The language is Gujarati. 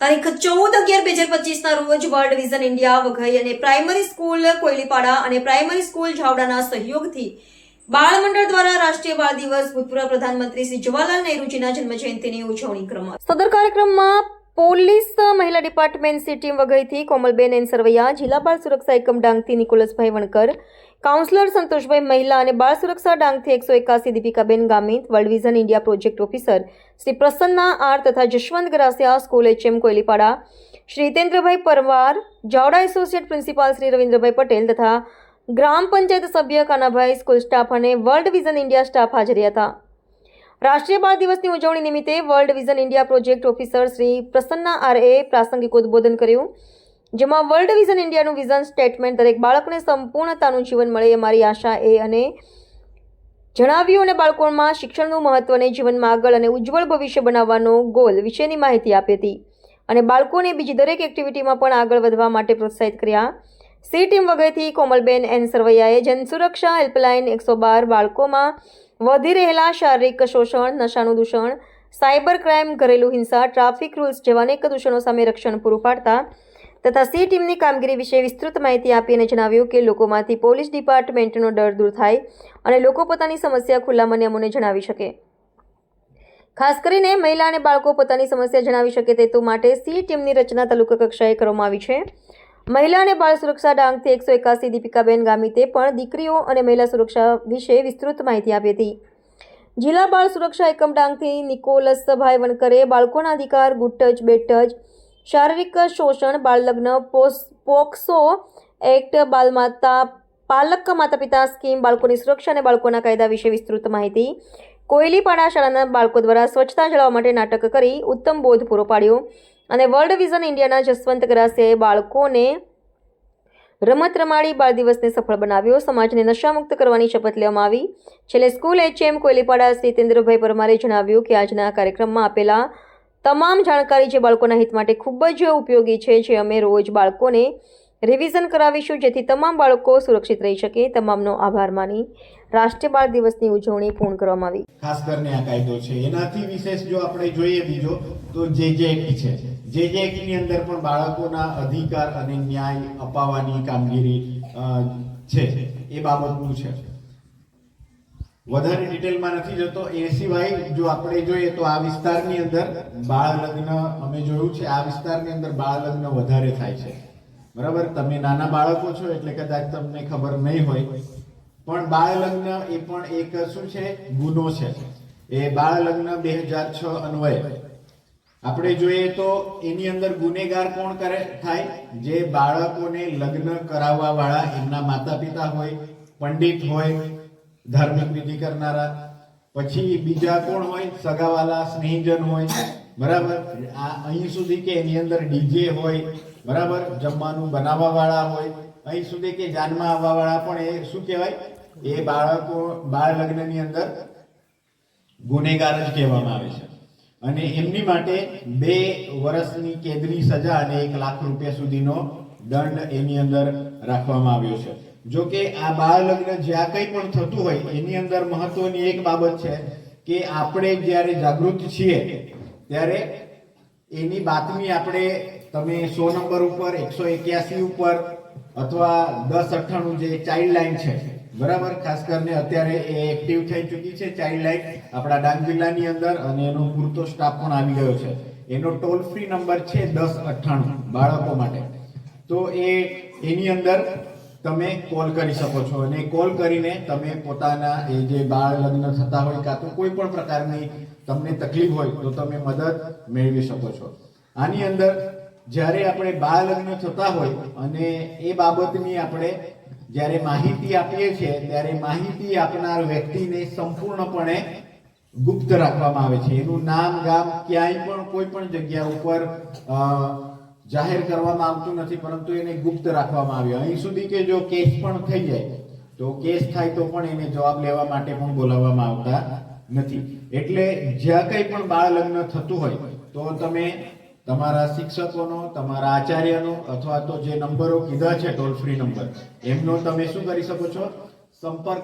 તારીખ ચૌદ અગિયાર બે હજાર પચીસના રોજ વર્લ્ડ વિઝન ઇન્ડિયા વઘઈ અને પ્રાઇમરી સ્કૂલ કોયલીપાડા અને પ્રાઇમરી સ્કૂલ ઝાવડાના સહયોગથી બાળ મંડળ દ્વારા રાષ્ટ્રીય બાળ દિવસ ભૂતપૂર્વ પ્રધાનમંત્રી શ્રી જવાહરલાલ નહેરુજીના જન્મજયંતિની ઉજવણી કરવામાં સદર કાર્યક્રમમાં પોલીસ મહિલા ડિપાર્ટમેન્ટની ટીમ વઘઈથી કોમલબેન એન સરવૈયા જિલ્લા બાળ સુરક્ષા એકમ ડાંગથી નિકોલસભાઈ વણકર, કાઉન્સલર સંતોષભાઈ મહિલા અને બાળ સુરક્ષા ડાંગથી એકસો એકાસી Dipikaben Gamit, world vision India project officer Shri Prasanna R તથા Jashvant Grasia, school HM Koyalipada, Shri Hitendrabhai Parvar Javda associate principal Shri Ravindrabhai Patel તથા ગ્રામ પંચાયત સભ્ય કાનાભાઈ, સ્કૂલ સ્ટાફ અને વર્લ્ડ વિઝન ઇન્ડિયા સ્ટાફ હાજર હતા. રાષ્ટ્રીય બાળ દિવસની ઉજવણી નિમિત્તે world vision India project officer Shri Prasanna આરએ પ્રાસંગિક ઉદ્બોધન કર્યું. જેમાં વર્લ્ડ વિઝન ઇન્ડિયાનું વિઝન સ્ટેટમેન્ટ દરેક બાળકને સંપૂર્ણતાનું જીવન મળે એ મારી આશા એ અને જણાવ્યું અને બાળકોમાં શિક્ષણનું મહત્વ જીવનમાં આગળ અને ઉજ્જવળ ભવિષ્ય બનાવવાનો ગોલ વિશેની માહિતી આપી હતી. અને બાળકોને બીજી દરેક એક્ટિવિટીમાં પણ આગળ વધવા માટે પ્રોત્સાહિત કર્યા. સી ટીમ વગેરેથી કોમલબેન એન સરવૈયાએ જનસુરક્ષા હેલ્પલાઇન એકસો બાર બાળકોમાં વધી રહેલા શારીરિક શોષણ, નશાનું દૂષણ, સાયબર ક્રાઇમ, ઘરેલું હિંસા, ટ્રાફિક રૂલ્સ જેવા અનેક દૂષણો સામે રક્ષણ પૂરું પાડતા તથા સી ટીમની કામગીરી વિશે વિસ્તૃત માહિતી આપી અને જણાવ્યું કે લોકોમાંથી પોલીસ ડિપાર્ટમેન્ટનો ડર દૂર થાય અને લોકો પોતાની સમસ્યા ખુલ્લા મને અમોને જણાવી શકે. ખાસ કરીને મહિલા અને બાળકો પોતાની સમસ્યા જણાવી શકે તે હેતુ માટે સી ટીમની રચના તાલુકા કક્ષાએ કરવામાં આવી છે. મહિલા અને બાળ સુરક્ષા ડાંગથી એકસો એકાસી દીપિકાબેન ગામિતે પણ દીકરીઓ અને મહિલા સુરક્ષા વિશે વિસ્તૃત માહિતી આપી હતી. જિલ્લા બાળ સુરક્ષા એકમ ડાંગથી નિકોલસભાઈ વણકરે બાળકોના અધિકાર ગુડ ટચ શારીરિક શોષણ, બાળલગ્ન પોક્સો એક્ટ, બાલમાતા, પાલક માતા પિતા સ્કીમ, બાળકોની સુરક્ષા અને બાળકોના કાયદા વિશે વિસ્તૃત માહિતી કોયલીપાડા શાળાના બાળકો દ્વારા સ્વચ્છતા જાળવવા માટે નાટક કરી ઉત્તમ બોધ પૂરો પાડ્યો. અને વર્લ્ડ વિઝન ઇન્ડિયાના જસવંત ગરાસિયાએ બાળકોને રમત રમાડી બાળ દિવસને સફળ બનાવ્યો. સમાજને નશામુક્ત કરવાની શપથ લેવામાં આવી. છેલ્લે સ્કૂલ એચએમ કોયલીપાડા શ્રી પરમારે જણાવ્યું કે આજના કાર્યક્રમમાં આપેલા તમામ જાણકારી જે બાળકોના હિત માટે ખૂબ જ ઉપયોગી છે, જે અમે રોજ બાળકોને રિવિઝન કરાવીશું, જેથી તમામ બાળકો સુરક્ષિત રહી શકે. તમામનો આભાર માની રાષ્ટ્રીય બાળ દિવસની ઉજવણી પૂર્ણ કરવામાં આવી. ખાસ કરીને આ કાયદો છે. એનાથી વિશેષ જો આપણે જોઈએ બીજો, તો જે જે એક્ટ છે. જે જે એક્ટની અંદર પણ બાળકોના અધિકાર અને ન્યાય અપાવવાની કામગીરી છે. એ બાબતનું છે. વધારે ડિટેલમાં નથી જતો. એ સિવાય જો આપણે જોઈએ તો આ વિસ્તારની અંદર બાળ લગ્ન અમે જોયું છે. આ વિસ્તારની અંદર બાળ લગ્ન વધારે થાય છે. બરાબર? તમે નાના બાળકો છો એટલે કદાચ તમને ખબર નહીં હોય. પણ બાળ લગ્ન એ પણ એક શું છે? ગુનો છે. એ બાળ લગ્ન બે હજાર છ અન્વયે. આપણે જોઈએ તો એની અંદર ગુનેગાર કોણ કરે થાય? જે બાળકોને લગ્ન કરાવવા વાળા એમના માતા પિતા હોય, પંડિત હોય, ધાર્મિક વિધિ કરનારા. પછી બીજા કોણ હોય? સગાવાલા, સ્નેહજન હોય. બરાબર? આ અહીં સુધી કે એની અંદર ડીજે હોય. બરાબર? જમવાનું બનાવવા વાળા હોય. અહીં સુધી કે જાનમાં આવવા વાળા પણ એ શું કહેવાય? એ બાળકો બાળ લગ્નની અંદર ગુનેગાર જ કહેવામાં આવે છે. અને એમની માટે બે વર્ષની કેદની સજા અને એક લાખ રૂપિયા સુધીનો દંડ એની અંદર રાખવામાં આવ્યો છે. જો કે આ બાળ લગ્ન જ્યાં કંઈ પણ થતું હોય, એની અંદર મહત્વની એક બાબત છે કે આપણે જ્યારે જાગૃત છીએ, ત્યારે એની બાતમી આપણે તમે સો નંબર ઉપર, એકસો એક્યાસી ઉપર અથવા દસ અઠ્ઠાણું જે ચાઇલ્ડ લાઇન છે બરાબર, ખાસ કરીને અત્યારે એ એક્ટિવ થઈ ચૂકી છે ચાઇલ્ડ લાઇન આપણા ડાંગ જિલ્લાની અંદર અને એનો પૂરતો સ્ટાફ પણ આવી ગયો છે. એનો ટોલ ફ્રી નંબર છે દસ અઠ્ઠાણું બાળકો માટે. તો એ, એની અંદર તમે કોલ કરી શકો છો અને કોલ કરીને તમે પોતાના એ જે બાળ લગ્ન થતા હોય કાં તો કોઈ પણ પ્રકારની તમને તકલીફ હોય તો તમે મદદ મેળવી શકો છો. આની અંદર જ્યારે આપણે બાળ લગ્ન થતા હોય અને એ બાબતની આપણે જ્યારે માહિતી આપીએ છીએ, ત્યારે માહિતી આપનાર વ્યક્તિને સંપૂર્ણપણે ગુપ્ત રાખવામાં આવે છે. એનું નામ ગામ ક્યાંય પણ કોઈ પણ જગ્યા ઉપર જાહેર કરવામાં આવતું નથી, પરંતુ એને ગુપ્ત રાખવામાં આવ્યો. અહીં સુધી કે જો કેસ પણ થઈ જાય, તો કેસ થાય તો પણ એને જવાબ લેવા માટે પણ બોલાવવામાં આવતા નથી. એટલે જ્યાં કંઈ પણ બાળ લગ્ન થતું હોય, તો તમે તમારા શિક્ષકોનો, તમારા આચાર્યનો અથવા તો જે નંબરો કીધા છે ટોલ ફ્રી નંબર એમનો તમે શું કરી શકો છો? સંપર્ક